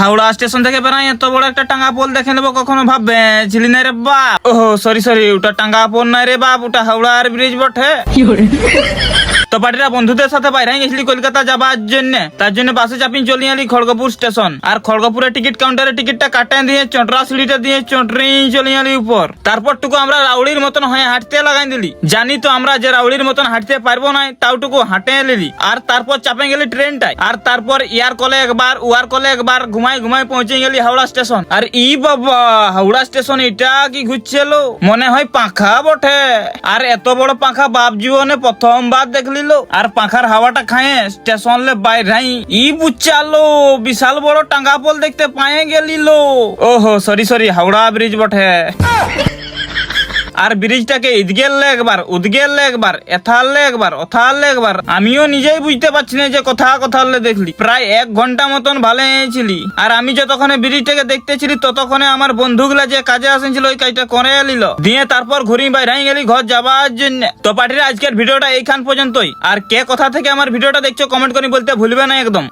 Howrah station থেকে বেড়াই, এত বড় একটা টাঙ্গা পোল দেখে নেব, কখনো ভাববে? ঝিলি নাই রে বাপ। ওহো সরি সরি ওটা টাঙ্গা পোল নাই রে বাপ, ওটা হাওড়ার ব্রিজ বটে। তো পার্টিরা বন্ধুদের সাথে বাইরে গেছিলি কলকাতা যাবার জন্য, তার জন্য বাসে চাপিয়ে চলে এলি খড়গপুর স্টেশন। আর খড়গপুরের টিকিট কাউন্টারে টিকিটটা কাটাই দিয়ে চটরা সিঁড়িটা দিয়ে চটরি চলে এলি উপর। তারপর টুকু আমরা রাউড়ির মতন হয়ে হাঁটতে লাগাই দিলি। জানি তো আমরা যে রাউড়ির মতন হাঁটতে পারব না, তাওটুকু হাঁটে এলি আর তারপর চাপে গেলি ট্রেনটাই আর তারপর ইয়ার কলে একবার, উয়ার কলে একবার ঘুমাই ঘুমাই পৌঁছে গেলি হাওড়া স্টেশন। আর ই বাবা, হাওড়া স্টেশন এটা কি ঘুরছিল? মনে হয় পাখা বটে। আর এত বড় পাখা বাপ জীবনে প্রথমবার দেখলিল আর পাখার হাওয়াটা খায় স্টেশন লে বাইরে ই বুচালো বিশাল বড় টাঙ্গা পোল দেখতে পায়ে গেলিল ওহো সরি সরি হাওড়া ব্রিজ বটে আর ব্রিজটাকে ইদগেললে একবার উদগেললে একবার এথাললে একবার ওথাললে একবার। আমিও নিজেই বুঝতে পারছি না যে কথা কথালে দেখলি। প্রায় এক ঘণ্টা মতন ভালো ছিলি আর আমি যতক্ষণে ব্রিজটাকে দেখতেছিলি, ততক্ষণে আমার বন্ধুগুলা যে কাজে আসেছিল ওই কাজটা করে এলিল। দিয়ে তারপর ঘুরি বাইরে গেলি ঘর যাবার জন্য। তো পার্টিরা আজকের ভিডিওটা এইখান পর্যন্তই। আর কে কোথা থেকে আমার ভিডিওটা দেখছ, কমেন্ট করে বলতে ভুলবে না একদম।